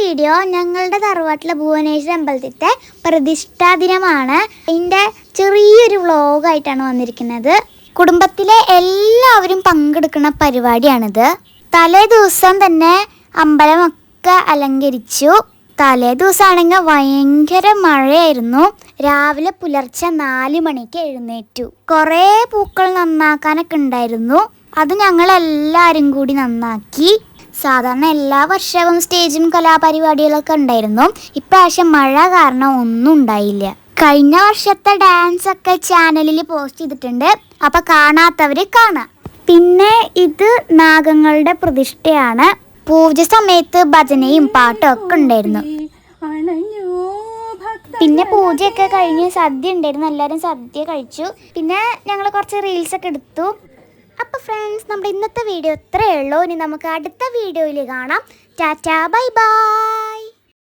Video ഞങ്ങളുടെ തറവാട്ടിലെ ഭുവനേശ്വര അമ്പലത്തിന്റെ പ്രതിഷ്ഠാ ദിനമാണ്. അതിന്റെ ചെറിയൊരു വ്ളോഗായിട്ടാണ് വന്നിരിക്കുന്നത്. കുടുംബത്തിലെ എല്ലാവരും പങ്കെടുക്കുന്ന പരിപാടിയാണിത്. തലേ ദിവസം തന്നെ അമ്പലമൊക്കെ അലങ്കരിച്ചു. തലേ ദിവസമാണെങ്കിൽ ഭയങ്കര മഴയായിരുന്നു. രാവിലെ പുലർച്ചെ നാല് മണിക്ക് എഴുന്നേറ്റു. കുറേ പൂക്കൾ നന്നാക്കാനൊക്കെ ഉണ്ടായിരുന്നു. അത് ഞങ്ങൾ എല്ലാവരും കൂടി നന്നാക്കി. സാധാരണ എല്ലാ വർഷവും സ്റ്റേജും കലാപരിപാടികളൊക്കെ ഉണ്ടായിരുന്നു. ഇപ്രാവശ്യം മഴ കാരണം ഒന്നും ഉണ്ടായില്ല. കഴിഞ്ഞ വർഷത്തെ ഡാൻസ് ഒക്കെ ചാനലിൽ പോസ്റ്റ് ചെയ്തിട്ടുണ്ട്. അപ്പൊ കാണാത്തവര് കാണാം. പിന്നെ ഇത് നാഗങ്ങളുടെ പ്രതിഷ്ഠയാണ്. പൂജ സമയത്ത് ഭജനയും പാട്ടും ഒക്കെ ഉണ്ടായിരുന്നു. പിന്നെ പൂജയൊക്കെ കഴിഞ്ഞ് സദ്യ ഉണ്ടായിരുന്നു. എല്ലാവരും സദ്യ കഴിച്ചു. പിന്നെ ഞങ്ങൾ കുറച്ച് റീൽസ് ഒക്കെ എടുത്തു. അപ്പോൾ ഫ്രണ്ട്സ് നമ്മുടെ ഇന്നത്തെ വീഡിയോ ഇത്രയേ ഉള്ളൂ. ഇനി നമുക്ക് അടുത്ത വീഡിയോയിൽ കാണാം. Tata bye bye